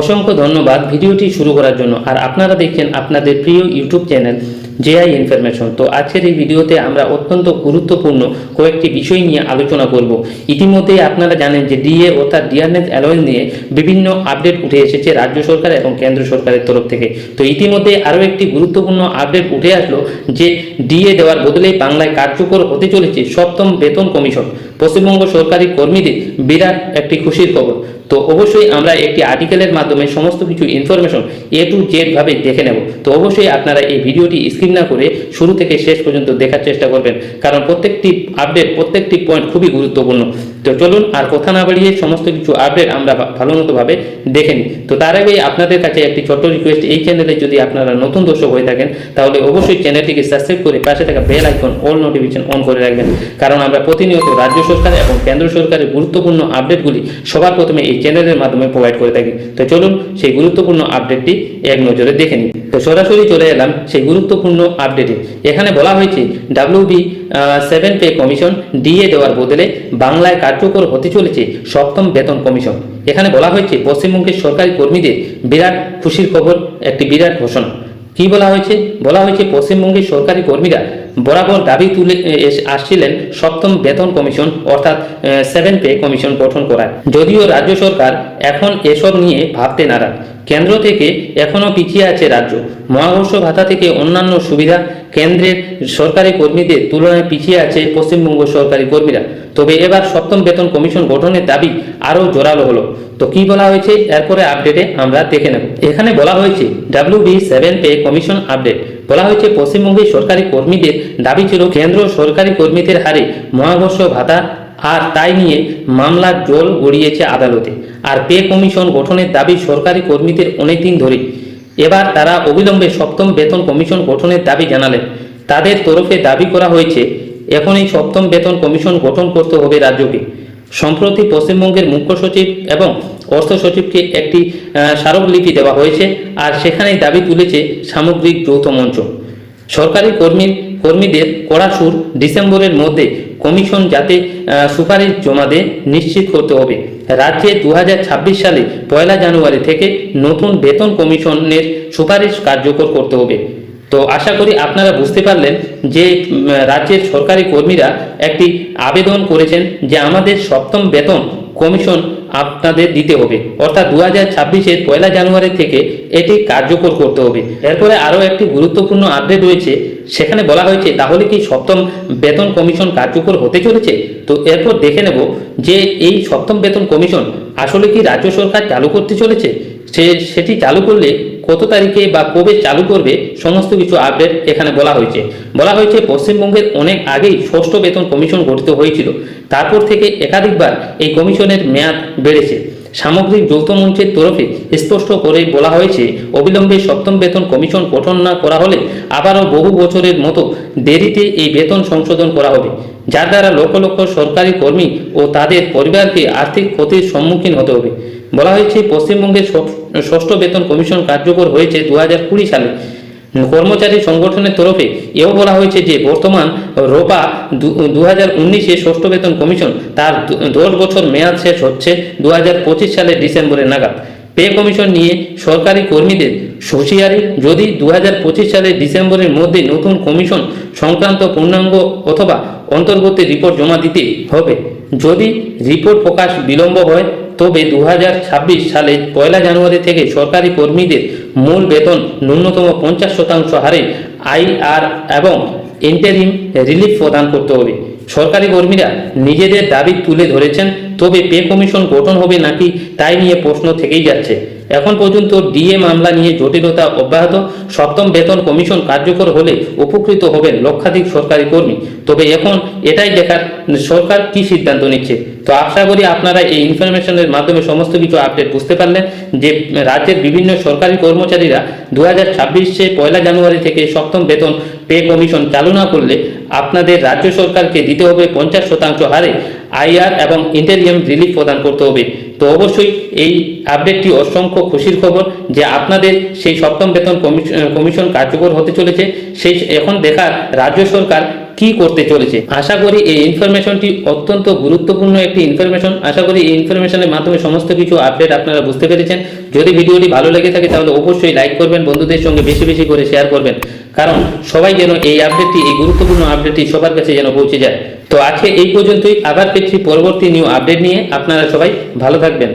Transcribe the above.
অসংখ্য ধন্যবাদ ভিডিওটি শুরু করার জন্য। আর আপনারা দেখছেন আপনাদের প্রিয় ইউটিউব চ্যানেল জেআই ইনফরমেশন। তো আজকের এই ভিডিওতে আমরা অত্যন্ত গুরুত্বপূর্ণ কয়েকটি বিষয় নিয়ে আলোচনা করব। ইতিমধ্যে আপনারা জানেন যে ডিএ অর্থাৎ ডিয়ারনেস অ্যালোয়েন্স নিয়ে বিভিন্ন আপডেট উঠে এসেছে রাজ্য সরকার এবং কেন্দ্র সরকারের তরফ থেকে। তো ইতিমধ্যে আরও একটি গুরুত্বপূর্ণ আপডেট উঠে আসলো যে ডিএ দেওয়ার বদলে বাংলায় কার্যকর হতে চলেছে সপ্তম বেতন কমিশন। পশ্চিমবঙ্গ সরকারি কর্মীদের বিরাট একটি খুশির খবর। তো অবশ্যই আমরা একটি আর্টিকেলের মাধ্যমে সমস্ত কিছু ইনফরমেশন এ টু জেডভাবে দেখে নেব। তো অবশ্যই আপনারা এই ভিডিওটি স্ক্রিন না করে শুরু থেকে শেষ পর্যন্ত দেখার চেষ্টা করবেন। কারণ প্রত্যেকটি আপডেট প্রত্যেকটি পয়েন্ট খুবই গুরুত্বপূর্ণ। চলুন আর কথা না বাড়িয়ে সমস্ত কিছু আপডেট আমরা ভালো মতো ভাবে দেখে নিই। তো তার আগে আপনাদের কাছে একটি ছোট্ট রিকোয়েস্ট এই চ্যানেলে যদি আপনারা নতুন দর্শক হয়ে থাকেন, তাহলে অবশ্যই চ্যানেলটিকে সাবস্ক্রাইব করে পাশে থাকা bell icon all notification on করে রাখবেন। কারণ আমরা প্রতিনিয়ত রাজ্য সরকার এবং কেন্দ্র সরকারের গুরুত্বপূর্ণ আপডেটগুলি সবার প্রথমে এই চ্যানেলের মাধ্যমে প্রোভাইড করে থাকি। তো চলুন সেই গুরুত্বপূর্ণ আপডেটটি এক নজরে দেখে নিই। তো সরাসরি চলে এলাম সেই গুরুত্বপূর্ণ আপডেটে এখানে বলা হয়েছে WB seven pay commission DA দেওয়ার বদলে বাংলায় কার্যকর হতে চলেছে সপ্তম বেতন কমিশন এখানে বলা হয়েছে, পশ্চিমবঙ্গের সরকারি কর্মীদের বিরাট খুশির খবর, একটি বিরাট ঘোষণা। কি বলা হয়েছে? বলা হয়েছে, পশ্চিমবঙ্গের সরকারি কর্মীরা বরাবর দাবি তুলে আসছিলেন সপ্তম বেতন কমিশন, অর্থাৎ সেভেন পে কমিশন গঠন করার। যদিও রাজ্য সরকার এখন এসব নিয়ে ভাবতে নারাজ। কেন্দ্র থেকে এখনও পিছিয়ে আছে রাজ্য। মহাকর্ষ ভাতা থেকে অন্যান্য সুবিধা কেন্দ্রের সরকারি কর্মীদের তুলনায় পিছিয়ে আছে পশ্চিমবঙ্গ সরকারি কর্মীরা। তবে এবার সপ্তম বেতন কমিশন গঠনের দাবি আরও জোরালো হলো। তো কি বলা হয়েছে? এরপরে আপডেটে আমরা দেখে নেব। এখানে বলা হয়েছে W B seven pay commission update বলা হয়েছে, পশ্চিমবঙ্গের সরকারি কর্মীদের দাবি ছিল, কেন্দ্র সরকারি কর্মীদের হারে মহাকর্ষ ভাতা, আর তাই নিয়ে মামলার জল গড়িয়েছে আদালতে। আর পে কমিশন গঠনের দাবি সরকারি কর্মীদের অনেকদিন ধরে। এবার তারা অবিলম্বে সপ্তম বেতন কমিশন গঠনের দাবি জানালেন। তাদের তরফে দাবি করা হয়েছে এখন এই সপ্তম বেতন কমিশন গঠন করতে হবে রাজ্যকে। সম্প্রতি পশ্চিমবঙ্গের মুখ্য সচিব এবং অর্থ সচিবকে একটি স্মারকলিপি দেওয়া হয়েছে আর সেখানেই দাবি তুলেছে সামগ্রিক যৌথ মঞ্চ। সরকারি কর্মী, কর্মীদের কড়া সুর ডিসেম্বরের মধ্যে কমিশন যাতে সুপারিশ জমা দেয় নিশ্চিত করতে হবে। রাজ্যে দু হাজার ছাব্বিশ সালে পয়লা জানুয়ারি থেকে নতুন বেতন কমিশনের সুপারিশ কার্যকর করতে হবে। তো আশা করি আপনারা বুঝতে পারলেন যে রাজ্যের সরকারি কর্মীরা একটি আবেদন করেছেন যে আমাদের সপ্তম বেতন কমিশন আপনাদের দিতে হবে। অর্থাৎ দু হাজার ছাব্বিশের পয়লা জানুয়ারি থেকে এটি কার্যকর করতে হবে। এরপরে আরও একটি গুরুত্বপূর্ণ আপডেট রয়েছে। সেখানে বলা হয়েছে, তাহলে কি সপ্তম বেতন কমিশন কার্যকর হতে চলেছে? তো এরপর দেখে নেব যে এই সপ্তম বেতন কমিশন আসলে কি রাজ্য সরকার চালু করতে চলেছে? সে, সেটি চালু করলে কত তারিখে বা কবে চালু করবে সমস্ত কিছু আপডেট এখানে বলা হয়েছে। বলা হয়েছে পশ্চিমবঙ্গের অনেক আগেই ষষ্ঠ বেতন কমিশন গঠিত হয়েছিল। তারপর থেকে একাধিকবার এই কমিশনের মেয়াদ বেড়েছে। সামগ্রিক যৌথ মঞ্চের তরফে স্পষ্ট করে বলা হয়েছে, অবিলম্বে সপ্তম বেতন কমিশন গঠন না করা হলে আবারও বহু বছরের মতো দেরিতে এই বেতন সংশোধন করা হবে। যার দ্বারা লক্ষ লক্ষ সরকারি কর্মী ও তাদের পরিবারকে আর্থিক ক্ষতির সম্মুখীন হতে হবে। বলা হয়েছে, পশ্চিমবঙ্গের ষষ্ঠ- বেতন কমিশন কার্যকর হয়েছে দু সালে। কর্মচারী সংগঠনের তরফে এও বলা হয়েছে যে, বর্তমান রোপা দু হাজার উনিশে ষষ্ঠ বেতন কমিশন তার দশ বছর মেয়াদ শেষ হচ্ছে দু হাজার পঁচিশ সালের ডিসেম্বরের নাগাদ। পে কমিশন নিয়ে সরকারি কর্মীদের হুঁশিয়ারি, যদি দু হাজার পঁচিশ সালের ডিসেম্বরের মধ্যে নতুন কমিশন সংক্রান্ত পূর্ণাঙ্গ অথবা অন্তর্বর্তী রিপোর্ট জমা দিতে হবে। যদি রিপোর্ট প্রকাশ বিলম্ব হয় তবে দু হাজার ছাব্বিশ সালে পয়লা জানুয়ারি থেকে সরকারি কর্মীদের মূল বেতন ন্যূনতম পঞ্চাশ শতাংশ হারে আইআর এবং ইন্টারিম রিলিফ প্রদান করতে হবে। সরকারি কর্মীরা নিজেদের দাবি তুলে ধরেছেন তবে পে কমিশন গঠন হবে নাকি তাই নিয়ে প্রশ্ন থেকেই যাচ্ছে। এখন পর্যন্ত ডিএ মামলা নিয়ে জটিলতা অব্যাহত। সপ্তম বেতন কমিশন কার্যকর হলে উপকৃত হবেন লক্ষাধিক সরকারি কর্মী। তবে এখন এটাই দেখার সরকার কি সিদ্ধান্ত নিচ্ছে? তো আশা করি আপনারা এই ইনফরমেশনের মাধ্যমে সমস্ত কিছু আপডেট বুঝতে পারলেন যে রাজ্যের বিভিন্ন সরকারি কর্মচারীরা দু হাজার ছাব্বিশে পয়লা জানুয়ারি থেকে সপ্তম বেতন পে কমিশন চালু না করলে আপনাদের রাজ্য সরকারকে দিতে হবে পঞ্চাশ শতাংশ হারে। আইআর এবং ইন্টেরিয়াম রিলিফ প্রদান করতে হবে। তো অবশ্যই এই আপডেটটি অসংখ্য খুশির খবর যে আপনাদের সেই সপ্তম বেতন কমিশন কার্যকর হতে চলেছে। সেই এখন দেখার রাজ্য সরকার কি করতে চলেছে। আশা করি এই ইনফরমেশনটি অত্যন্ত গুরুত্বপূর্ণ একটি ইনফরমেশন আশা করি এই ইনফরমেশনের মাধ্যমে সমস্ত কিছু আপডেট আপনারা বুঝতে পেরেছেন। যদি ভিডিওটি ভালো লেগে থাকে তাহলে অবশ্যই লাইক করবেন, বন্ধুদের সঙ্গে বেশি বেশি করে শেয়ার করবেন। কারণ সবাই যেন এই আপডেটটি এই গুরুত্বপূর্ণ আপডেটটি সবার কাছে যেন পৌঁছে যায়। তো আজকে এই পর্যন্তই। আবার পেয়েছি পরবর্তী নিউ আপডেট নিয়ে। আপনারা সবাই ভালো থাকবেন।